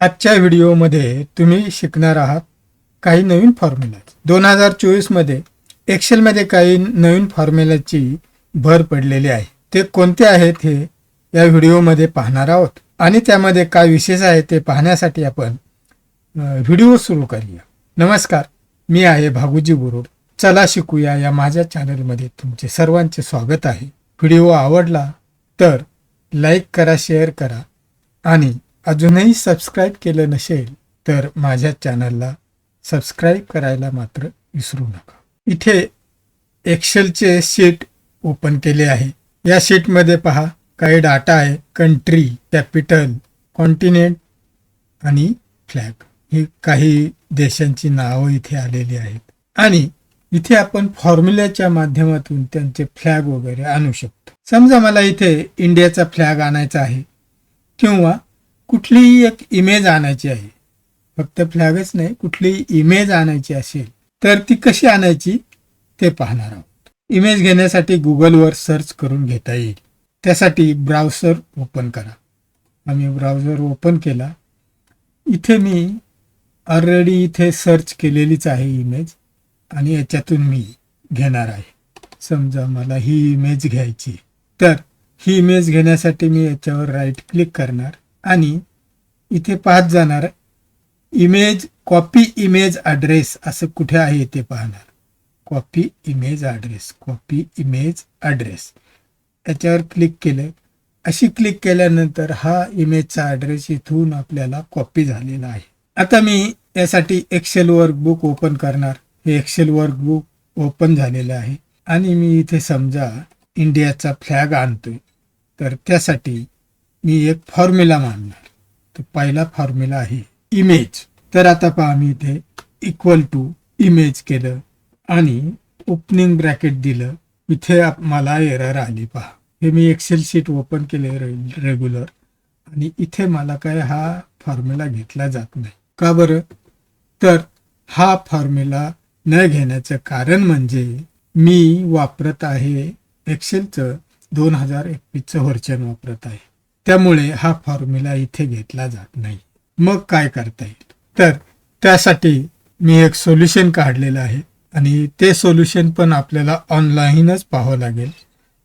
आजच्या व्हिडिओमध्ये तुम्ही शिकणार आहात काही नवीन फॉर्म्युला दोन हजार चोवीसमध्ये एक्सेलमध्ये काही नवीन फॉर्म्युलाची भर पडलेली आहे. ते कोणते आहेत हे या व्हिडिओमध्ये पाहणार आहोत. आणि त्यामध्ये काय विशेष आहे ते पाहण्यासाठी आपण व्हिडिओ सुरू करूया. नमस्कार मी आहे भागुजी बुरुड. चला शिकूया या माझ्या चॅनलमध्ये तुमचे सर्वांचे स्वागत आहे. व्हिडिओ आवडला तर लाईक करा शेअर करा आणि अजूनही सबस्क्राईब केलं नसेल तर माझ्या चॅनलला सबस्क्राईब करायला मात्र विसरू नका. इथे एक्सेलचे शीट ओपन केले आहे. या शीटमध्ये पहा काही डाटा आहे. कंट्री कॅपिटल कॉन्टिनेंट आणि फ्लॅग ही काही देशांची नावं इथे आलेली आहेत. आणि इथे आपण फॉर्म्युल्याच्या माध्यमातून त्यांचे फ्लॅग वगैरे आणू शकतो. समजा मला इथे इंडियाचा फ्लॅग आणायचा आहे किंवा कुठलीही एक इमेज आणायची आहे. फक्त फ्लॅगच नाही कुठलीही इमेज आणायची असेल तर ती कशी आणायची? ते पाहणार आहोत. इमेज घेण्यासाठी गुगलवर सर्च करून घेता येईल. त्यासाठी ब्राउझर ओपन करा. आम्ही ब्राउझर ओपन केला. इथे मी ऑलरेडी इथे सर्च केलेलीच आहे इमेज आणि याच्यातून मी घेणार आहे. समजा मला ही इमेज घ्यायची तर ही इमेज घेण्यासाठी मी याच्यावर राईट क्लिक करणार. आणि इथे पाहत जाणार इमेज कॉपी इमेज ॲड्रेस असं कुठे आहे ते पाहणार. Copy image address copy image address याच्यावर क्लिक केलं. अशी क्लिक केल्यानंतर हा इमेजचा ॲड्रेस इथून आपल्याला कॉपी झालेला आहे. आता मी यासाठी एक्सेल वर्कबुक ओपन करणार. हे एक्सेल वर्कबुक ओपन झालेलं आहे. आणि मी इथे समजा इंडियाचा फ्लॅग आणतोय. तर त्यासाठी मी एक फॉर्म्युला मांडणार तर पहिला फॉर्म्युला आहे इमेज तर आता पहा मी इथे इक्वल टू इमेज केलं आणि ओपनिंग ब्रॅकेट दिलं. इथे मला एरर आली पहा. हे मी एक्सेल शीट ओपन केले रेग्युलर आणि इथे मला काय हा फॉर्म्युला घेतला जात नाही. का बरं? तर हा फॉर्म्युला न घेण्याचं कारण म्हणजे मी वापरत आहे एक्सेलचं दोन हजार एकवीसचं व्हर्जन वापरत आहे. त्यामुळे हा फॉर्म्युला इथे घेतला जात नाही. मग काय करता येईल? तर त्यासाठी मी एक सोल्युशन काढलेलं आहे आणि ते सोल्युशन पण आपल्याला ऑनलाईनच पाहावं लागेल.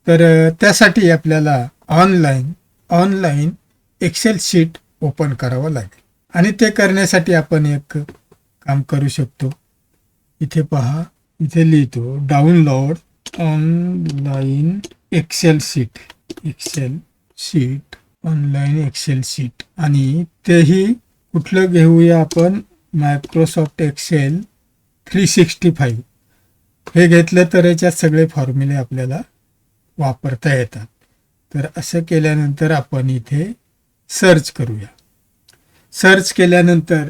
तर त्यासाठी आपल्याला online online excel sheet open करावं लागेल. आणि ते करण्यासाठी आपण एक काम करू शकतो. इथे पहा इथे लिहितो download online excel sheet excel sheet online excel sheet आणि तेही कुठलं घेऊया आपण? Microsoft Excel three sixty five हे घेतलं तर याच्यात सगळे फॉर्म्युले आपल्याला वापरता येतात. तर असं केल्यानंतर आपण इथे सर्च करूया. सर्च केल्यानंतर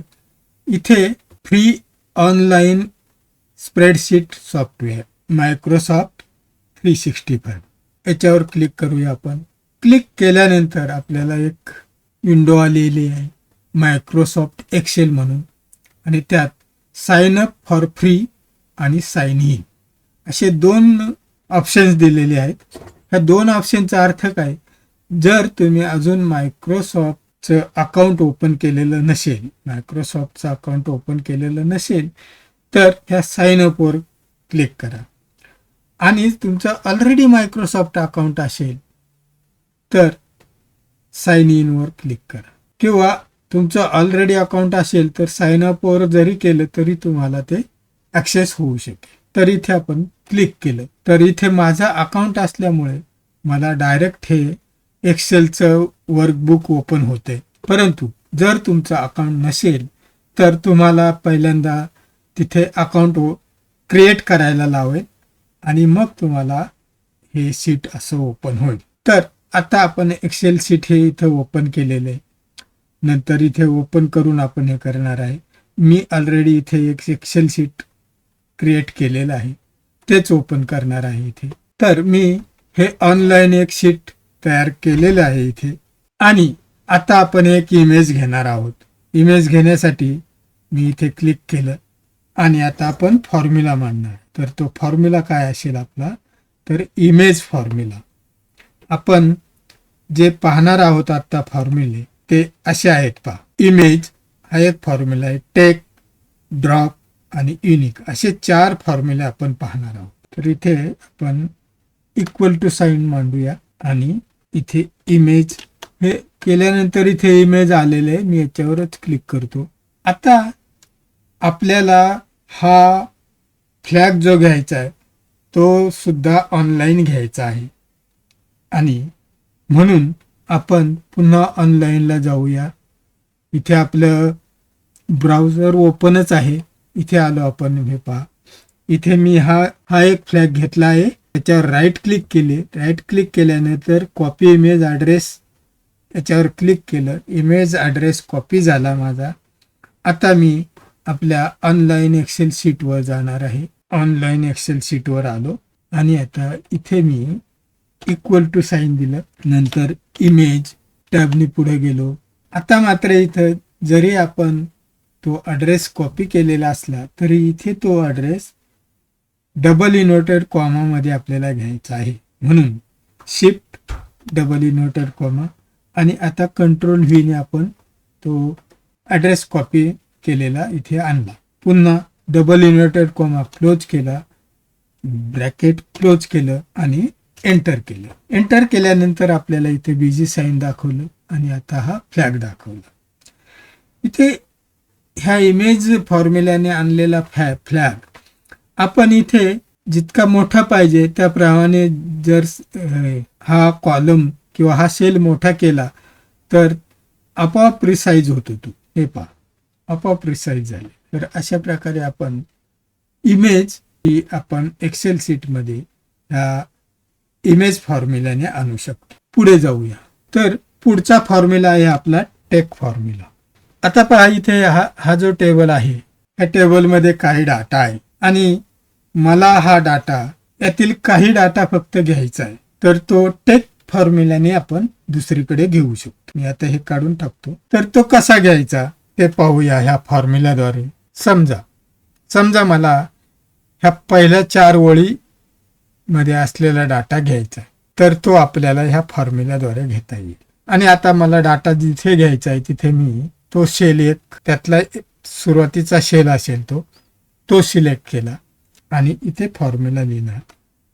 इथे free online spreadsheet software Microsoft three sixty five याच्यावर क्लिक करूया आपण. क्लिक केल्यानंतर आपल्याला एक विंडो आलेली आहे मायक्रोसॉफ्ट एक्सेल म्हणून. आणि त्यात साइन अप फॉर फ्री आणि साइन इन असे दोन ऑप्शन्स दिलेले आहेत. ह्या दोन ऑप्शनचा अर्थ काय? जर तुम्ही अजून मायक्रोसॉफ्टचं अकाउंट ओपन केलेलं नसेल मायक्रोसॉफ्टचं अकाउंट ओपन केलेलं नसेल तर ह्या साइन अपवर क्लिक करा. आणि तुमचं ऑलरेडी मायक्रोसॉफ्ट अकाउंट असेल तर साइन इनवर क्लिक करा. किंवा तुमचं ऑलरेडी अकाउंट असेल तर साइन अपवर जरी केलं तरी तुम्हाला ते ॲक्सेस होऊ शकेल. तर इथे आपण क्लिक केलं. तर इथे माझा अकाउंट असल्यामुळे मला डायरेक्ट हे एक्सेलचं वर्कबुक ओपन होते. परंतु जर तुमचं अकाउंट नसेल तर तुम्हाला पहिल्यांदा तिथे अकाउंट क्रिएट करायला लावेल आणि मग तुम्हाला हे सीट असं ओपन होईल. तर आता आपण एक्सेल सीट हे इथं ओपन केलेलं आहे. नंतर इथे ओपन करून आपण हे करणार आहे. मी ऑलरेडी इथे एक एक्सेल सीट क्रिएट केलेलं आहे. तेच ओपन करणार आहे इथे. तर मी हे ऑनलाईन एक शीट तयार केलेलं आहे इथे. आणि आता आपण एक इमेज घेणार आहोत. इमेज घेण्यासाठी मी इथे क्लिक केलं. आणि आता आपण फॉर्म्युला मांडणार. तर तो फॉर्म्युला काय असेल आपला? तर इमेज फॉर्म्युला आपण जे पाहणार आहोत आता फॉर्म्युले ते असे आहेत पहा. इमेज हा एक फॉर्म्युला आहे. टेक ड्रॉप आणि युनिक असे चार फॉर्म्युले आपण पाहणार आहोत. तर इथे आपण इक्वल टू साईन मांडूया आणि इथे इमेज हे केल्यानंतर इथे इमेज आलेले आहे. मी याच्यावरच क्लिक करतो. आता आपल्याला हा फ्लॅग जो घ्यायचा आहे तो सुद्धा ऑनलाईन घ्यायचा आहे. आणि म्हणून आपण पुन्हा ऑनलाईनला जाऊया. इथे आपलं ब्राउझर ओपनच आहे. इथे आलो आपण हे पहा इथे मी हा हा एक फ्लॅग घेतला आहे. त्याच्यावर राईट क्लिक केले. राईट क्लिक केल्यानंतर कॉपी इमेज ॲड्रेस त्याच्यावर क्लिक केलं. इमेज ॲड्रेस कॉपी झाला माझा. आता मी आपल्या ऑनलाईन एक्सेल शीटवर जाणार आहे. ऑनलाईन एक्सेल शीटवर आलो. आणि आता इथे मी इक्वल टू साईन दिलं. नंतर इमेज टॅबनी पुढे गेलो. आता मात्र इथं जरी आपण तो ॲड्रेस कॉपी केलेला असला तरी इथे तो ॲड्रेस डबल इन्व्हर्टेड कॉमामध्ये आपल्याला घ्यायचा आहे. म्हणून शिफ्ट डबल इन्व्हर्टेड कॉमा आणि आता कंट्रोल व्हीने आपण तो ॲड्रेस कॉपी केलेला इथे आणला. पुन्हा डबल इन्व्हर्टेड कॉमा क्लोज केला ब्रॅकेट क्लोज केलं आणि एंटर केलं. एंटर केल्यानंतर आपल्याला इथे बिझी साईन दाखवलं आणि आता हा फ्लॅग दाखवला. इथे ह्या इमेज फॉर्म्युल्याने आणलेला फ्लॅ फ्लॅग आपण इथे जितका मोठा पाहिजे त्याप्रमाणे जर हा कॉलम किंवा हा सेल मोठा केला तर आपोआप रिसाईज होतो तो. हे पहा. आपोआप रिसाईज झाले. तर अशा प्रकारे आपण इमेज ही आपण एक्सेल सीटमध्ये ह्या इमेज फॉर्म्युल्याने आणू शकतो. पुढे जाऊया. तर पुढचा फॉर्म्युला आहे आपला टेक फॉर्म्युला आता पहा इथे हा हा जो टेबल आहे या टेबलमध्ये काही डाटा आहे. आणि मला हा डाटा यातील काही डाटा फक्त घ्यायचा आहे. तर तो टेक फॉर्म्युल्याने आपण दुसरीकडे घेऊ शकतो. मी आता हे काढून टाकतो. तर तो कसा घ्यायचा ते पाहूया ह्या फॉर्म्युलाद्वारे समजा समजा मला ह्या पहिल्या चार ओळी मध्ये असलेला डाटा घ्यायचा तर तो आपल्याला ह्या फॉर्म्युल्याद्वारे घेता येईल. आणि आता मला डाटा जिथे घ्यायचा आहे तिथे मी तो शेल एक त्यातला एक सुरुवातीचा शेल असेल तो तो सिलेक्ट केला आणि इथे फॉर्म्युला लिहिणार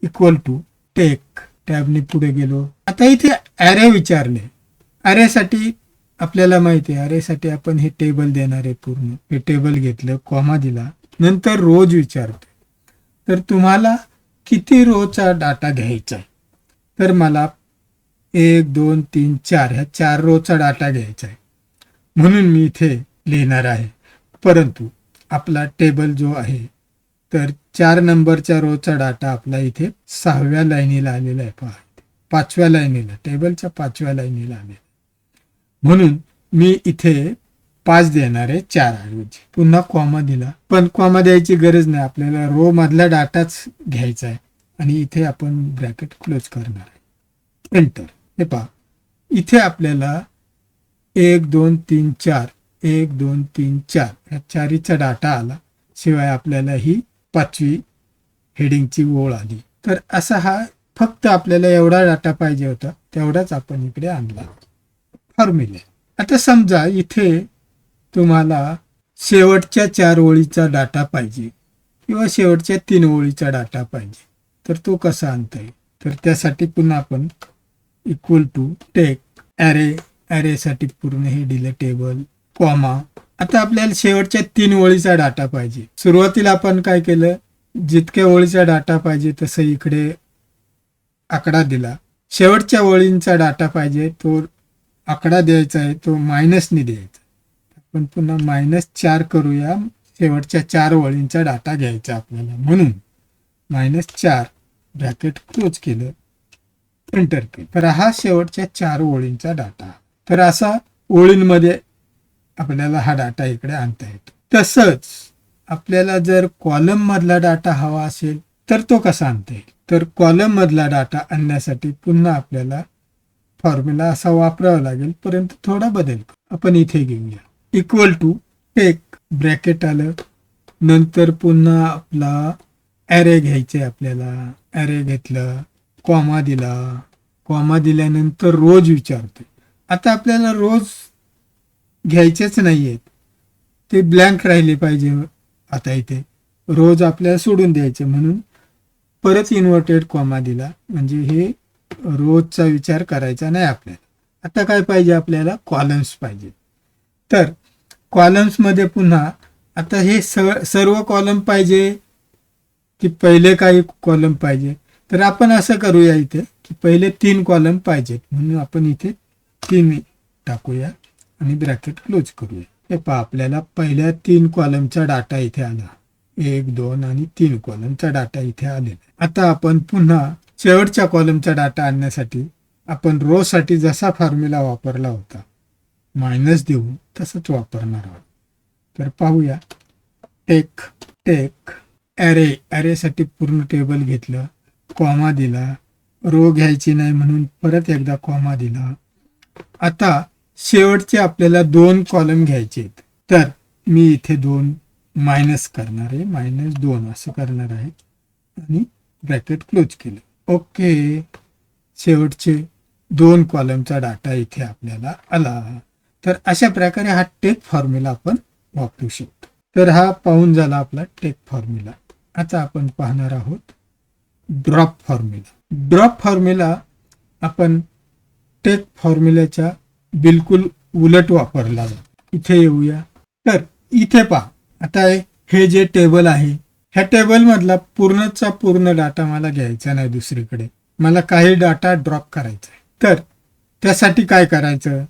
इक्वल टू टेक टॅबने पुढे गेलो. आता इथे अरे विचारले. अरेसाठी आपल्याला माहिती आहे अरेसाठी आपण हे टेबल देणार आहे पूर्ण. हे टेबल घेतलं कॉमा दिला. नंतर रोज विचारतो तर तुम्हाला किती रोचा डाटा घ्यायचा आहे? तर मला एक दोन तीन चार ह्या चार रोचा डाटा घ्यायचा आहे. म्हणून मी इथे लिहिणार आहे. परंतु आपला टेबल जो आहे तर चार नंबरच्या रोचा डाटा आपला इथे सहाव्या लाईनीला आलेला आहे. पहा पाचव्या लाईनीला टेबलच्या पाचव्या लाईनीला आलेला म्हणून मी इथे पाच देणार आहे चार ऐवजी म्हणजे पुन्हा कॉमा दिला. पण कॉमा द्यायची गरज नाही. आपल्याला रो मधला डाटाच घ्यायचा आहे. आणि इथे आपण ब्रॅकेट क्लोज करणार आहे. एंटर हे पहा. इथे आपल्याला एक दोन तीन चार एक दोन तीन चार ह्या चारीचा डाटा आला. शिवाय आपल्याला ही पाचवी हेडिंगची ओळ आली. तर असा हा फक्त आपल्याला एवढा डाटा पाहिजे होता. तेवढाच आपण इकडे आणला. फॉर्म्युले आता समजा इथे तुम्हाला शेवटच्या चार ओळीचा डाटा पाहिजे किंवा शेवटच्या तीन ओळीचा डाटा पाहिजे. तर तो कसा आणता येईल? तर त्यासाठी पुन्हा आपण इक्वल टू टेक ॲरे ॲरेसाठी पूर्ण हे दिलं टेबल कॉमा आता आपल्याला शेवटच्या तीन ओळीचा डाटा पाहिजे. सुरुवातीला आपण काय केलं? जितक्या ओळीचा डाटा पाहिजे तसं इकडे आकडा दिला. शेवटच्या ओळींचा डाटा पाहिजे तो आकडा द्यायचा आहे तो मायनसने द्यायचा आपण पुन्हा मायनस चार करूया. शेवटच्या चार ओळींचा डाटा घ्यायचा आपल्याला. म्हणून मायनस चार ब्रॅकेट क्लोज केलं. एंटर केलं. तर हा शेवटच्या चार ओळींचा डाटा तर असा ओळींमध्ये आपल्याला हा डाटा इकडे आणता येतो. तसंच आपल्याला जर कॉलम मधला डाटा हवा असेल तर तो कसा आणता येईल? तर कॉलम मधला डाटा आणण्यासाठी पुन्हा आपल्याला फॉर्म्युला असा वापरावा लागेल. परंतु थोडा बदल आपण इथे घेऊया. इक्वल टू टेक ब्रॅकेट आलं नंतर पुन्हा आपला ॲरे घ्यायचे आपल्याला ॲरे घेतलं कॉमा दिला कॉमा दिल्यानंतर रोज विचारतोय. आता आपल्याला रोज घ्यायचेच नाही आहेत ते ब्लँक राहिले पाहिजे आता इथे. रोज आपल्याला सोडून द्यायचे म्हणून परत इन्व्हर्टेड कॉमा दिला. म्हणजे हे रोजचा विचार करायचा नाही आपल्याला. आता काय पाहिजे आपल्याला? कॉलम्स पाहिजे. तर कॉलम्समध्ये पुन्हा आता हे स सर्व कॉलम पाहिजे की पहिले काही कॉलम पाहिजे? तर आपण असं करूया इथे की पहिले तीन कॉलम पाहिजेत. म्हणून आपण इथे तीन टाकूया आणि ब्रॅकेट क्लोज करूया. हे पहा आपल्याला पहिल्या तीन कॉलमचा डाटा इथे आला. एक दोन आणि तीन कॉलमचा डाटा इथे आलेला आता आपण पुन्हा शेवटच्या कॉलमचा डाटा आणण्यासाठी आपण रो साठी जसा फॉर्म्युला वापरला होता मायनस देऊन तसंच वापरणार आहोत. तर पाहूया. टेक टेक ॲरे ॲरेसाठी पूर्ण टेबल घेतलं कॉमा दिला रो घ्यायची नाही म्हणून परत एकदा कॉमा दिला. आता शेवटचे आपल्याला दोन कॉलम घ्यायचे आहेत. तर मी इथे दोन मायनस करणार आहे मायनस दोन असं करणार आहे. आणि ब्रॅकेट क्लोज केलं. ओके शेवटचे दोन कॉलमचा डाटा इथे आपल्याला आला. तर अशा प्रकारे हा टेक फॉर्म्युला आपण वापरू शकतो. तर हा पाहून झाला आपला टेक फॉर्म्युला. आता आपण पाहणार आहोत ड्रॉप फॉर्म्युला. ड्रॉप फॉर्म्युला आपण टेक फॉर्म्युल्याच्या बिलकुल उलट वापरला जातो. इथे येऊया. तर इथे पहा. आता हे जे टेबल आहे ह्या टेबलमधला पूर्णचा पूर्ण डाटा मला घ्यायचा नाही दुसरीकडे. मला काही डाटा ड्रॉप करायचा आहे. तर त्यासाठी काय करायचं?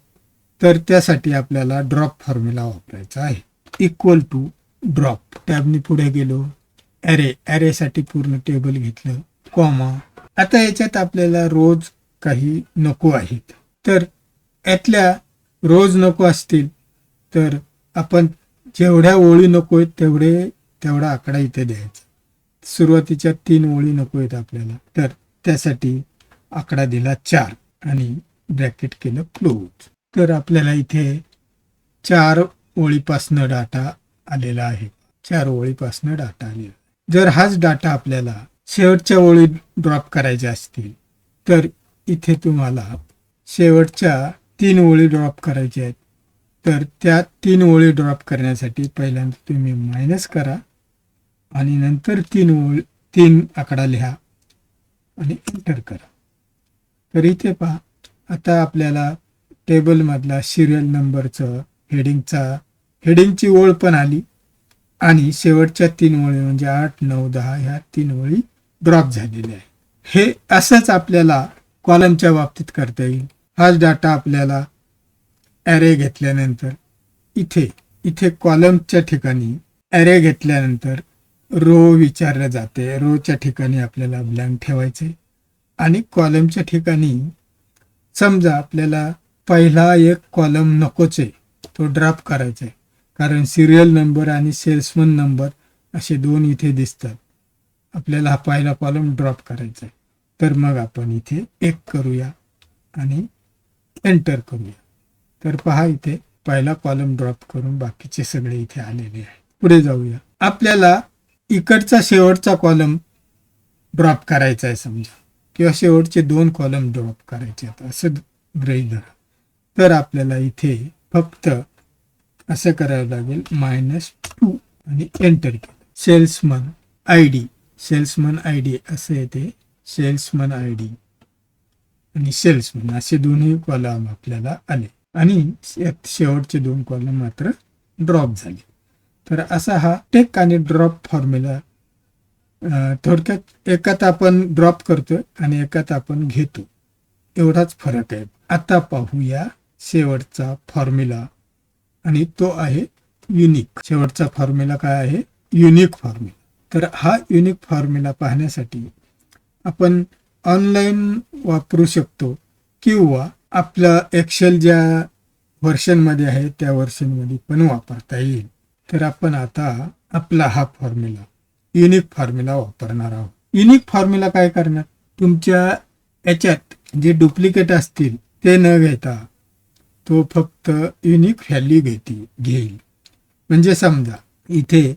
तर त्यासाठी आपल्याला ड्रॉप फॉर्म्युला वापरायचा आहे. इक्वल टू ड्रॉप टॅबनी पुढे गेलो. ॲरे ॲरेसाठी पूर्ण टेबल घेतलं. कॉमा आता याच्यात आपल्याला रोज काही नको आहेत. तर यातल्या रोज नको असतील तर आपण जेवढ्या ओळी नको आहेत तेवढे तेवढा आकडा इथे द्यायचा. सुरुवातीच्या तीन ओळी नको आहेत आपल्याला. तर त्यासाठी आकडा दिला चार आणि ब्रॅकेट केलं क्लोज तर आपल्याला इथे चार ओळीपासनं डाटा आलेला आहे. चार ओळीपासनं डाटा आलेला जर हाच डाटा आपल्याला शेवटच्या ओळी ड्रॉप करायच्या असतील तर इथे तुम्हाला शेवटच्या तीन ओळी ड्रॉप करायच्या आहेत. तर त्या तीन ओळी ड्रॉप करण्यासाठी पहिल्यांदा तुम्ही मायनस करा आणि नंतर तीन ओळी तीन आकडा लिहा आणि एंटर करा. तर इथे पहा आता आपल्याला टेबलमधला सिरियल नंबरचं हेडिंगचा हेडिंगची ओळ पण आली. आणि शेवटच्या तीन ओळी म्हणजे आठ नऊ दहा ह्या तीन ओळी ड्रॉप झालेल्या आहे हे असंच आपल्याला कॉलमच्या बाबतीत करता येईल. हाच डाटा आपल्याला ॲरे घेतल्यानंतर इथे इथे कॉलमच्या ठिकाणी ॲरे घेतल्यानंतर रो विचारलं जाते. रोच्या ठिकाणी आपल्याला ब्लँक ठेवायचे आणि कॉलमच्या ठिकाणी समजा आपल्याला पहिला एक कॉलम नकोच आहे. तो ड्रॉप करायचा आहे. कारण सिरियल नंबर आणि सेल्समन नंबर असे दोन इथे दिसतात. आपल्याला हा पहिला कॉलम ड्रॉप करायचा आहे. तर मग आपण इथे एक करूया आणि एंटर करूया. तर पहा इथे पहिला कॉलम ड्रॉप करून बाकीचे सगळे इथे आलेले आहेत. पुढे जाऊया. आपल्याला इकडचा शेवटचा कॉलम ड्रॉप करायचा आहे समजा. किंवा शेवटचे दोन कॉलम ड्रॉप करायचे आहेत. असं गृहीत धरा. तर आपल्याला इथे फक्त असं करावं लागेल मायनस टू आणि एंटर केलं. Salesman I D salesman I D असं येते. सेल्समन आय डी आणि सेल्समन असे दोन्ही कॉलम आपल्याला आले. आणि शेवटचे दोन कॉलम मात्र ड्रॉप झाले. तर असा हा टेक आणि ड्रॉप फॉर्म्युला थोडक्यात एकात आपण ड्रॉप करतोय आणि एकात आपण घेतो. एवढाच फरक आहे. आता पाहूया शेवटचा फॉर्म्युला आणि तो आहे युनिक शेवटचा फॉर्म्युला काय आहे? युनिक फॉर्म्युला तर हा युनिक फॉर्म्युला पाहण्यासाठी आपण ऑनलाईन वापरू शकतो किंवा आपलं एक्सेल ज्या व्हर्शनमध्ये आहे त्या व्हर्शनमध्ये पण वापरता येईल. तर आपण आता आपला हा फॉर्म्युला युनिक फॉर्म्युला वापरणार आहोत. युनिक फॉर्म्युला काय करणार? तुमच्या याच्यात जे डुप्लिकेट असतील ते न घेता तो फक्त युनिक व्हॅल्यू घेतील घेईल. म्हणजे समजा इथे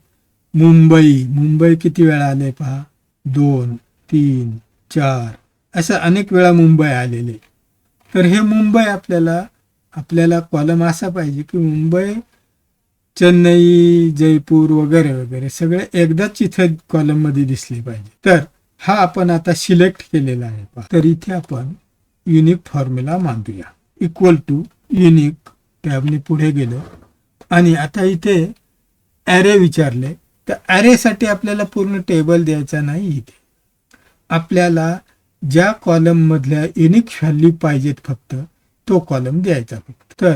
मुंबई मुंबई किती वेळा आले पहा? दोन तीन चार असं अनेक वेळा मुंबई आलेले. तर हे मुंबई आपल्याला आपल्याला कॉलम असा पाहिजे की मुंबई चेन्नई जयपूर वगैरे वगैरे सगळे एकदाच इथे कॉलममध्ये दिसले पाहिजे. तर हा आपण आता सिलेक्ट केलेला आहे पहा. तर इथे आपण युनिक फॉर्म्युला मांडूया. इक्वल टू युनिक टॅबने पुढे गेलो. आणि आता इथे ॲरे विचारले तर ॲरेसाठी आपल्याला पूर्ण टेबल द्यायचा नाही इथे. आपल्याला ज्या कॉलम मधल्या युनिक व्हॅल्यू पाहिजेत फक्त तो कॉलम द्यायचा फक्त. तर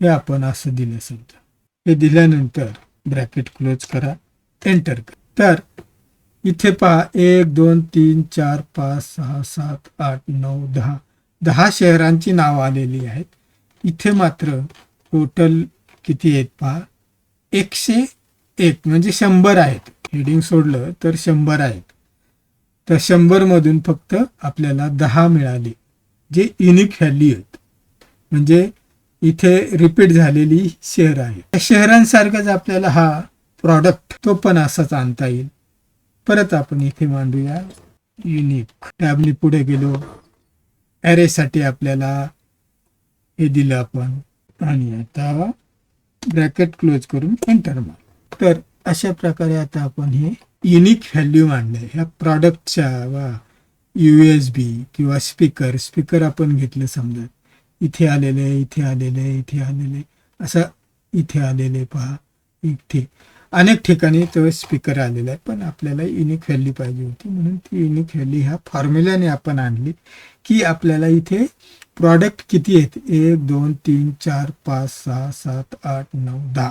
हे आपण असं दिलं समजा. हे दिल्यानंतर ब्रॅकेट क्लोज करा एंटर करा. तर इथे पहा एक दोन तीन चार पाच सहा सात आठ नऊ दहा. दहा शहरांची नावं आलेली आहेत. इथे मात्र टोटल किती आहेत पहा? एकशे एक म्हणजे शंभर आहेत. हेडिंग सोडलं तर शंभर आहेत. तर शंभर मधून फक्त आपल्याला दहा मिळाले जे युनिक व्हॅल्यू आहेत. म्हणजे इथे रिपीट झालेली शहर आहे. त्या शहरांसारखाच आपल्याला हा प्रॉडक्ट तो पण असाच आणता येईल. परत आपण इथे मांडूया युनिक टॅबने पुढे गेलो. ॲरेसाठी आपल्याला हे दिलं आपण आणि आता ब्रॅकेट क्लोज करून एंटर मार. तर अशा प्रकारे आता आपण हे युनिक व्हॅल्यू मांडले. ह्या प्रॉडक्टच्या वा यू एस बी किंवा स्पीकर स्पीकर आपण घेतलं समजा. इथे आलेले इथे आलेले इथे आलेले. असं इथे आलेले पहा. इथे. अनेक ठिकाणी तो स्पीकर आलेला आहे पण आपल्याला युनिक व्हॅल्यू पाहिजे होती. म्हणून ती युनिक व्हॅल्यू ह्या फॉर्म्युल्याने आपण आणली की आपल्याला इथे प्रॉडक्ट किती आहेत? एक दोन तीन चार पाच सहा सात आठ नऊ दहा.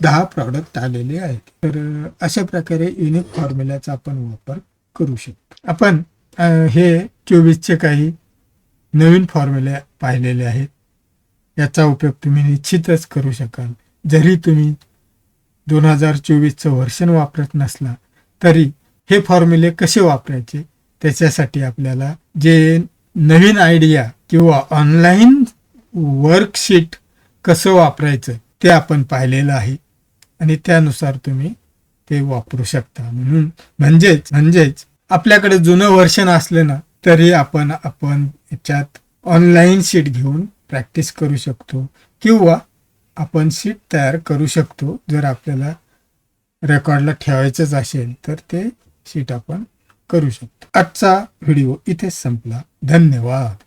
दहा प्रॉडक्ट आलेले आहेत. तर अशा प्रकारे युनिक फॉर्म्युल्याचा आपण वापर करू शकतो. आपण हे चोवीसचे काही नवीन फॉर्म्युले पाहिलेले आहेत. याचा उपयोग तुम्ही निश्चितच करू शकाल. जरी तुम्ही दोन हजार चोवीसचं व्हर्शन वापरत नसला तरी हे फॉर्म्युले कसे वापरायचे? त्याच्यासाठी आपल्याला जे नवीन आयडिया किंवा ऑनलाईन वर्कशीट कसं वापरायचं ते आपण पाहिलेलं आहे. आणि त्यानुसार तुम्ही ते वापरू शकता. म्हणून म्हणजेच म्हणजेच आपल्याकडे जुनं व्हर्शन असलं ना तरी आपण आपण याच्यात ऑनलाईन शीट घेऊन प्रॅक्टिस करू शकतो. किंवा आपण शीट तयार करू शकतो. जर आपल्याला रेकॉर्डला ठेवायचंच असेल तर ते शीट आपण करू शकतो. आजचा व्हिडिओ इथेच संपला. धन्यवाद.